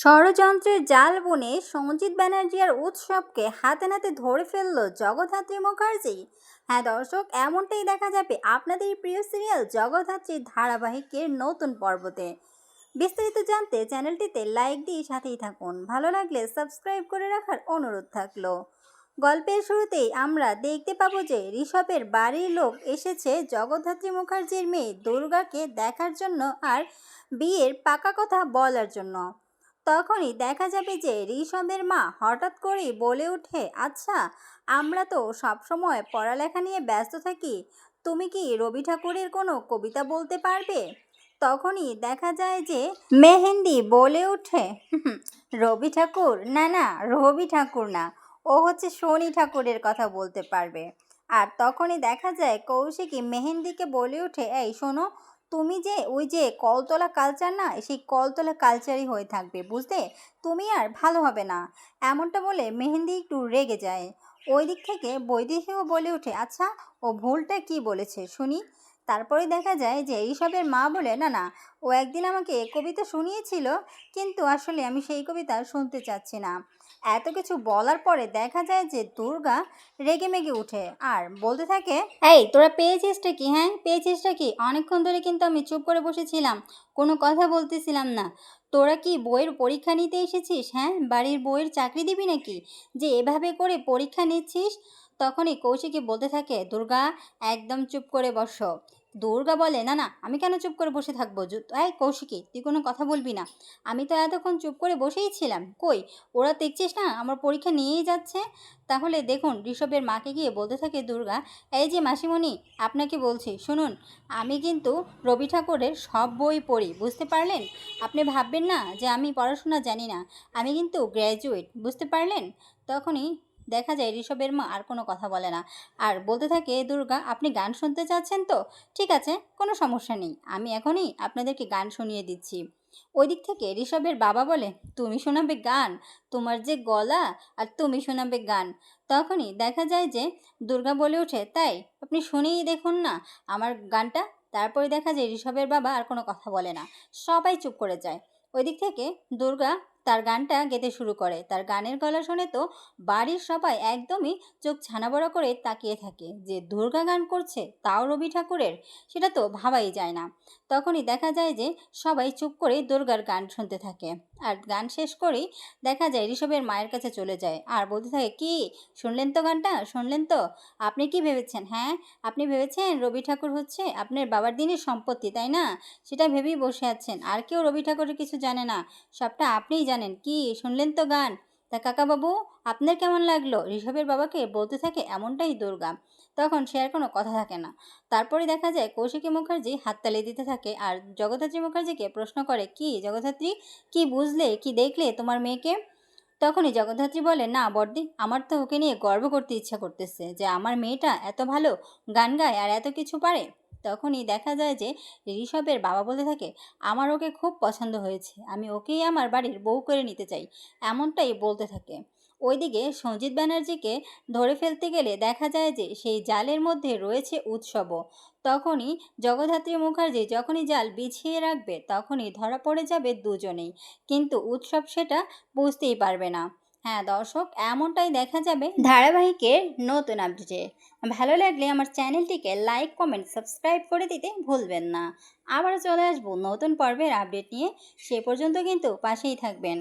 ষড়যন্ত্রের জাল বুনে সঞ্জিত ব্যানার্জি আর উৎসবকে হাতে নাতে ধরে ফেলল জগদ্ধাত্রী মুখার্জি। হ্যাঁ দর্শক, এমনটাই দেখা যাবে আপনাদের প্রিয় সিরিয়াল জগদ্ধাত্রীর ধারাবাহিকের নতুন পর্বতে। বিস্তারিত জানতে চ্যানেলটিতে লাইক দিয়ে সাথেই থাকুন। ভালো লাগলে সাবস্ক্রাইব করে রাখার অনুরোধ থাকল। গল্পের শুরুতেই আমরা দেখতে পাবো যে ঋষভের বাড়ির লোক এসেছে জগদ্ধাত্রী মুখার্জির মেয়ে দুর্গাকে দেখার জন্য আর বিয়ের পাকা কথা বলার জন্য। তখনই দেখা যাবে যে ঋষভের মা হঠাৎ করেই বলে ওঠে আচ্ছা আমরা তো সবসময় পড়ালেখা নিয়ে ব্যস্ত থাকি, তুমি কি রবি ঠাকুরের কোনো কবিতা বলতে পারবে? তখনই দেখা যায় যে মেহেন্দি বলে ওঠে রবি ঠাকুর? না না, রবি ঠাকুর না, ও হচ্ছে শনি ঠাকুরের কথা বলতে পারবে। আর তখনই দেখা যায় কৌশিকী মেহেন্দিকে বলে ওঠে, এই শোনো তুমি যে ওই যে কলতলা কালচার না, সেই কলতলা কালচারই হয়ে থাকবে বুঝতে তুমি আর ভালো হবে না। এমনটা বলে মেহেন্দি একটু রেগে যায়। ওই দিক থেকে বৈদেহীও বলে ওঠে। আচ্ছা ও ভুলটা কি বলেছে শুনি? তারপরে দেখা যায় যে ঋষভের মা বলে, না না, ও একদিন আমাকে কবিতা শুনিয়েছিল, কিন্তু আসলে আমি সেই কবিতা শুনতে চাচ্ছি না। এত কিছু বলার পরে দেখা যায় যে দুর্গা রেগে মেগে উঠে আর বলতে থাকে, এই, তোরা পেয়েছিসটা কি হ্যাঁ? পেয়েছিসটা কি? অনেকক্ষণ ধরে কিন্তু আমি চুপ করে বসেছিলাম, কোনো কথা বলতেছিলাম না। তোরা কি বইয়ের পরীক্ষা নিতে এসেছিস হ্যাঁ? বাড়ির বইয়ের চাকরি দিবি নাকি? যে এভাবে করে পরীক্ষা নিচ্ছিস? তখনই কৌশিকী বলতে থাকে, দুর্গা, একদম চুপ করে বসো। দুর্গা বলে, না না, আমি কেন চুপ করে বসে থাকব? এই কৌশিকী, তুই কোনো কথা বলবি না। আমি তো এতক্ষণ চুপ করে বসেই ছিলাম। কই, ওরা দেখছিস না, আমার পরীক্ষা নিয়েই যাচ্ছে? তাহলে দেখুন, ঋষভের মাকে গিয়ে বলতে থাকে দুর্গা, এই যে মাসিমণি, আপনাকে বলছি, শুনুন, আমি কিন্তু রবি ঠাকুরের সব বই পড়ি, বুঝতে পারলেন? আপনি ভাববেন না যে আমি পড়াশোনা জানি না, আমি কিন্তু গ্র্যাজুয়েট, বুঝতে পারলেন? তখনই দেখা যায় ঋষভের মা আর কোনো কথা বলে না। আর বলতে থাকে, দুর্গা, আপনি গান শুনতে চাচ্ছেন তো? ঠিক আছে, কোনো সমস্যা নেই, আমি এখনই আপনাদেরকে গান শুনিয়ে দিচ্ছি। ওই দিক থেকে ঋষভের বাবা বলে, তুমি শোনাবে গান, তোমার যে গলা আর তুমি শোনাবে গান। তখনই দেখা যায় যে দুর্গা বলে ওঠে, তাই, আপনি শুনেই দেখুন না, আমার গানটা? তারপরে দেখা যায় ঋষভের বাবা আর কোনো কথা বলে না, সবাই চুপ করে যায়। ওই দিক থেকে দুর্গা তার গানটা গেতে শুরু করে। তার গানের গলা শুনে তো বাড়ির সবাই একদমই চোখ ছানাবড়া করে তাকিয়ে থাকে যে, দুর্গা গান করছে তাও রবি ঠাকুরের? সেটা তো ভাবাই যায় না। তখনই দেখা যায় যে, সবাই চুপ করে দুর্গার গান শুনতে থাকে। আর গান শেষ করেই দেখা যায় ঋষভের মায়ের কাছে চলে যায়। আর বলতে থাকে, কি? শুনলেন তো গানটা? শুনলেন তো? আপনি কি ভেবেছেন হ্যাঁ? আপনি ভেবেছেন রবি ঠাকুর হচ্ছে আপনার বাবার দিনের সম্পত্তি, তাই না? সেটা ভেবেই বসে আছেন। আর কেউ রবি ঠাকুরের কিছু জানে না। সবটা আপনিই জানেন। কি? শুনলেন তো গান? তা কাকাবাবু, আপনার কেমন লাগল? ঋষভের বাবাকে বলতে থাকে এমনটাই দুর্গা। তখন সে আর কোনো কথা থাকে না। তারপরে দেখা যায় কৌশিকী মুখার্জি হাততালি দিতে থাকে আর জগদ্ধাত্রী মুখার্জিকে প্রশ্ন করে, কি জগদ্ধাত্রী? কি বুঝলে? কি দেখলে তোমার মেয়েকে? তখনই জগদ্ধাত্রী বলে, না বর্দি আমার তো ওকে নিয়ে গর্ব করতে ইচ্ছা করতেছে যে আমার মেয়েটা এত ভালো, গান গায় আর এত কিছু পারে। তখনই দেখা যায় যে ঋষভের বাবা বলতে থাকে, আমার ওকে খুব পছন্দ হয়েছে, আমি ওকেই আমার বাড়ির বউ করে নিতে চাই। এমনটাই বলতে থাকে। ওইদিকে সঞ্জিত ব্যানার্জিকে ধরে ফেলতে গেলে দেখা যায় যে সেই জালের মধ্যে রয়েছে উৎসবও। তখনই জগদ্ধাত্রী মুখার্জি যখনই জাল বিছিয়ে রাখবে, তখনই ধরা পড়ে যাবে দুজনেই। কিন্তু উৎসব সেটা বুঝতেই পারবে না। হ্যাঁ দর্শক, এমনটাই দেখা যাবে ধারাবাহিকের নতুন আপডেটে। ভালো লাগলে আমার চ্যানেলটিকে লাইক, কমেন্ট, সাবস্ক্রাইব করে দিতে ভুলবেন না। আবার চলে আসব নতুন পর্বের আপডেট নিয়ে। সে পর্যন্ত কিন্তু পাশেই থাকবেন।